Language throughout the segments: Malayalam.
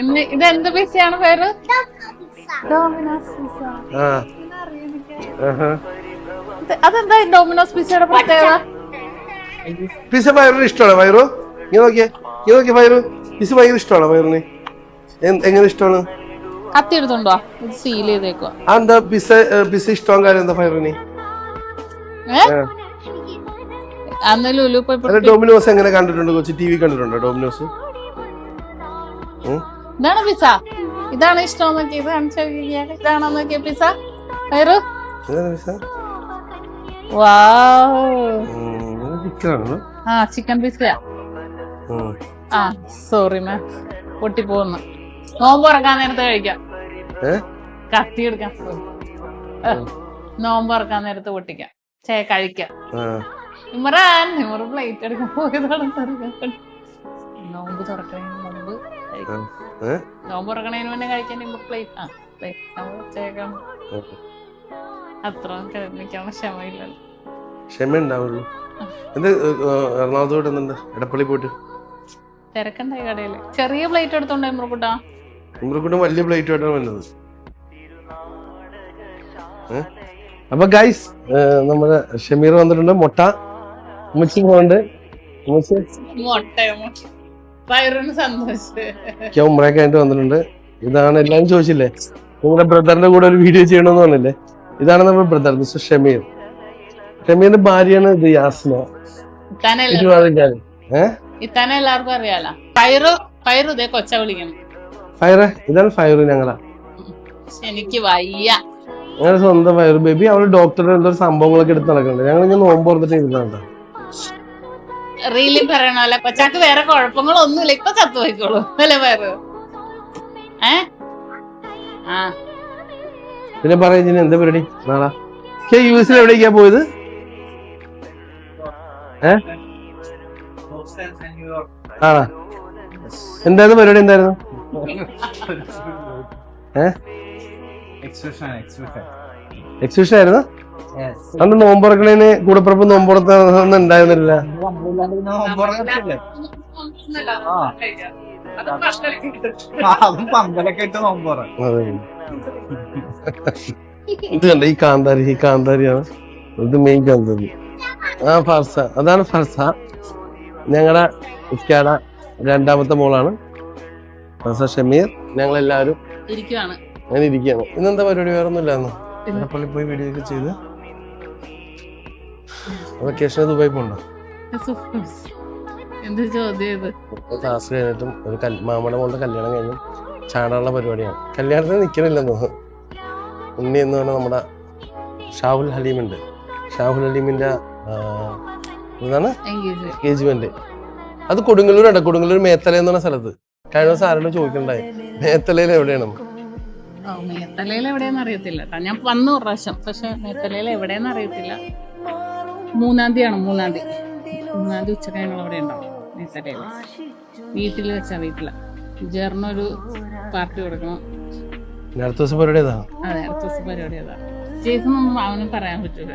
ഇന്ന് ഇത് എന്ത് പിസയാണ് പേര്? Domino's pizza. അതെന്താ ഡോമിനോസ് പിസയുടെ പ്രത്യേകത? പിസ ഫയറിന് ഇഷ്ടമാണ് ഫയറു ഇങ്ങനെ നോക്കിയേ. ഇങ്ങനെ നോക്കിയ ഫയറു പിസ ഭയങ്കര ഇഷ്ടമാണ് ഫയറിന് എങ്ങനെ ഇഷ്ടമാണ്? കത്തി എടുത്തോണ്ടോ? ഇത് സീൽ ചെയ്തേക്കോ എന്താ പിസ പിസ ഇഷ്ടം കാര്യം എന്താ അല്ല ഡോമിനോസ് എങ്ങനെ കണ്ടിട്ടുണ്ട് കൊച്ചു? ടി വി കണ്ടിട്ടുണ്ടോ ഡോമിനോസ്? ഇതാണ് പിസ ഇതാണ് ഇഷ്ടം നോക്കി ഇത് കാണിച്ചു ഇതാണോ നോക്കിയ പിസ പിസ വാ ആ ചിക്കൻ പിസയാ ആ സോറി മാം പൊട്ടിപ്പോന്ന് നോമ്പ് തുറക്കാൻ നേരത്തെ കഴിക്കാം. കത്തി എടുക്കാം. നോമ്പ് തുറക്കാൻ നേരത്തെ പൊട്ടിക്കാം. ചേ കഴിക്കാം. ആ. ഇമ്രാൻ ഇമർ പ്ലേറ്റ് എടുക്കാൻ പോയതാണ്. തുറക്കാൻ. നോമ്പ് തുറക്കണതിന് മുമ്പ് മുന്നേ കഴിക്കാൻ പ്ലേറ്റ് ആ പ്ലേറ്റ് നമ്മൾ ചേക്കാം അത്ര നിൽക്കാനുള്ള ക്ഷമയില്ലല്ലോ. ക്ഷമ ഉണ്ടാവുള്ളൂ എന്ത് എറണാകുളത്ത് എടപ്പള്ളി പോയിട്ട്? തിരക്കുണ്ടായി ചെറിയ പ്ലേറ്റ് എടുത്തോണ്ട് ഇമ്രക്കുട്ട? ഇമ്രക്കൂട്ടം വലിയ പ്ലേറ്റ് ആയിട്ടാണ് വന്നത്? അപ്പൊ ഗൈസ് നമ്മുടെ ഷമീർ വന്നിട്ടുണ്ട്. മുട്ട. ഉമ്മച്ചി പോകുന്നുണ്ട് ഉമ്മച്ചി. മുട്ട വയറിന് സന്തോഷം. ഉമ്രയൊക്കെ ആയിട്ട് വന്നിട്ടുണ്ട്. ഇതാണ് എല്ലാരും ചോദിച്ചില്ലേ? നിങ്ങളുടെ ബ്രദറിന്റെ കൂടെ ഒരു വീഡിയോ ചെയ്യണമെന്ന് പറഞ്ഞില്ലേ? ഇതാണ് നമ്മുടെ ബ്രദർ മിസ്റ്റർ ഷമീർ. ഷമീറിന്റെ ഭാര്യയാണ് ഇത് യാസ്ന. ഇത്താനല്ല ഇരുപതിക്കാരൻ ഏഹ് ഇത്താനെ എല്ലാവർക്കും അറിയാലോ. പയറു പയറു ഇതേ കൊച്ച വിളിക്കണം ഫയറ് ഇതാണ് ഫയറ് ഞങ്ങളാ. എനിക്ക് വയ്യ. ഞങ്ങളുടെ സ്വന്തം ഫയർ ബേബി. അവൾ ഡോക്ടറുടെ എന്തോ സംഭവങ്ങളൊക്കെ എടുത്ത് നടക്കുന്നുണ്ട്. ഞങ്ങൾ ഇങ്ങനെ നോമ്പ് ഓർത്തിട്ട് ഇരുന്നാണ് റീലിൽ പറയണല്ലോ കൊച്ചാക്ക് വേറെ കുഴപ്പങ്ങളൊന്നുമില്ല. ഇപ്പൊ ചത്തു പോയിക്കോളൂ അല്ലെ വേറെ ഏ? ആ. പിന്നെ പറയാ എന്താ പരിപാടി? നാളെ. യു എസിൽ എവിടേക്കാ പോയത്? ഏ? ആ എന്തായിരുന്നു പരിപാടി? എന്തായിരുന്നു? ഏ. എക്സിബിഷൻ ആയിരുന്നു. അന്ന് നോമ്പുറക്കണേന് കൂടപ്പുറപ്പ് നോമ്പുറത്തൊന്നും ഉണ്ടായിരുന്നില്ല. ആ, അതും പന്തലൊക്കെ ഇട്ട് നോമ്പോറ. അതെ. ഇത് കണ്ട ഈ കാന്താരി ഈ കാന്താരിയാണ്. ഇത് മെയിൻ കാന്താരി. ആ ഫർസ. അതാണ് ഫർസ. ഞങ്ങളുടെ ഇക്കാട രണ്ടാമത്തെ മോളാണ്. ഫർസ ഷമീർ. ഞങ്ങൾ എല്ലാവരും അങ്ങനെ ഇരിക്കുകയാണ്. ഇന്നെന്താ പരിപാടി? വേറെ ഒന്നും ഇല്ലായിരുന്നു പോയി വീഡിയോ ഒക്കെ ചെയ്ത് വെക്കേഷൻ ദുബായി പോകണ്ടോ എന്ത് ചോദ്യം ക്ലാസ് കഴിഞ്ഞിട്ടും ഒരു മാമയുടെ മോളുടെ കല്യാണം കഴിഞ്ഞു. ചാടാനുള്ള പരിപാടിയാണ്. കല്യാണത്തിന് നിൽക്കണില്ലെന്ന് ഉണ്ണി എന്ന് പറഞ്ഞാൽ നമ്മുടെ ഷാഹുൽ ഹലീമുണ്ട്. ഷാഹുൽ ഹലീമിന്റെ എന്താണ്? എൻഗേജ് എൻഗേജ്മെന്റ് അത് കൊടുങ്ങല്ലൂരാണ്. കൊടുങ്ങല്ലൂർ മേത്തല എന്ന് പറഞ്ഞ സ്ഥലത്ത്. കഴിഞ്ഞ ദിവസം ആരോടും ചോദിക്കണ്ടായി. മേത്തലയിൽ എവിടെയാണ്? മേത്തലയിൽ എവിടെയെന്ന് അറിയത്തില്ല. ഞാൻ വന്നു പ്രാവശ്യം. പക്ഷെ മേത്തലയിൽ എവിടെയെന്ന് അറിയത്തില്ല. മൂന്നാം തീയതി ആണോ മൂന്നാം തീയതി മൂന്നാം തീയതി ഉച്ച കഴിഞ്ഞുള്ള അവിടെ ഉണ്ടാവും വീട്ടിൽ വെച്ചാ വീട്ടിൽ. ജെറിനൊരു പാർട്ടി കൊടുക്കണം. അടുത്ത ദിവസം പരിപാടി അതെ അടുത്ത ദിവസം പരിപാടി അതാ ചേച്ചൊന്നും അവന് പറയാൻ പറ്റൂല.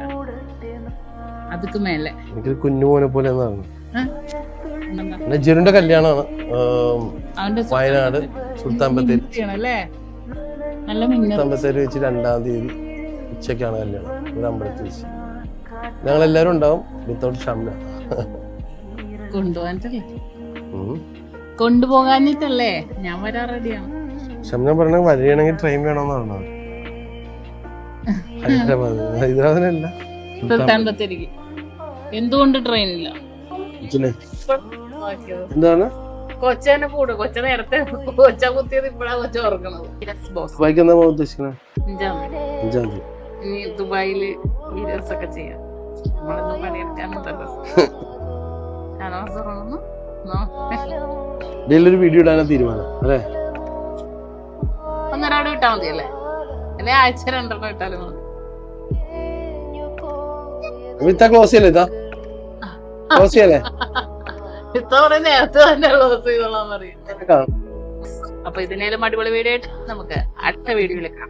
അതൊക്കെ മേലെ. എനിക്ക് കുഞ്ഞു മോനെ പോലെ എന്ന് പറഞ്ഞു ഏ? എന്താ? പിന്നെ ജെറിന്റെ കല്യാണമാണ്. വയനാട് സുൽത്താൻ ബത്തേരി. ബത്തേരി വെച്ച് രണ്ടാം തീയതി ഉച്ചക്കാണ് കല്യാണം. ഒരു അമ്പലത്തിൽ വെച്ച്. ഞങ്ങൾ എല്ലാവരും ഉണ്ടാവും വിത്തൗട്ട് ഷംന കൊണ്ടുപോകാനിട്ടല്ലേ? ഞാൻ വരാൻ റെഡിയാണ് ഷംന പറഞ്ഞ വരികയാണെങ്കിൽ ട്രെയിൻ വേണമെന്ന് പറഞ്ഞത് ഹൈദരാബാദ്. ഹൈദരാബാദിനല്ല സുൽത്താൻ ബത്തേരിക്ക് എന്തുകൊണ്ട് ട്രെയിൻ ഇല്ല? എന്താണ്? കൊച്ചനെ കൂടെ കൊച്ച നേരത്തെ കൊച്ച കുത്തിയത് ഇപ്പഴാ കൊച്ച ഓർക്കണത് യെസ് ബോസ് ദുബായിക്ക് എന്താ അഞ്ചാം തീയതി ദുബായിൽ വീഡിയോസ് ഒക്കെ ചെയ്യാം. നമ്മളൊന്നും വീഡിയോ ഇടാനാണ് തീരുമാനം അല്ലേ? ഒന്നൊരാട് ഇട്ടാ മതി അല്ലേ അല്ലെ ആഴ്ച രണ്ടെണ്ണം ഇട്ടാലും മതി. വിത്ത ക്ലോസ് ചെയ്യല്ലേ ഇതാ ക്ലോസ് ചെയ്യല്ലേ? ഇത്തവണ നേരത്തെ തന്നെ ക്ലോസ് ചെയ്തോളാൻ പറയും. അപ്പൊ ഇതിനേലും അടിപൊളി വീഡിയോ ആയിട്ട് നമുക്ക് അടുത്ത വീഡിയോയിൽ കാണാം.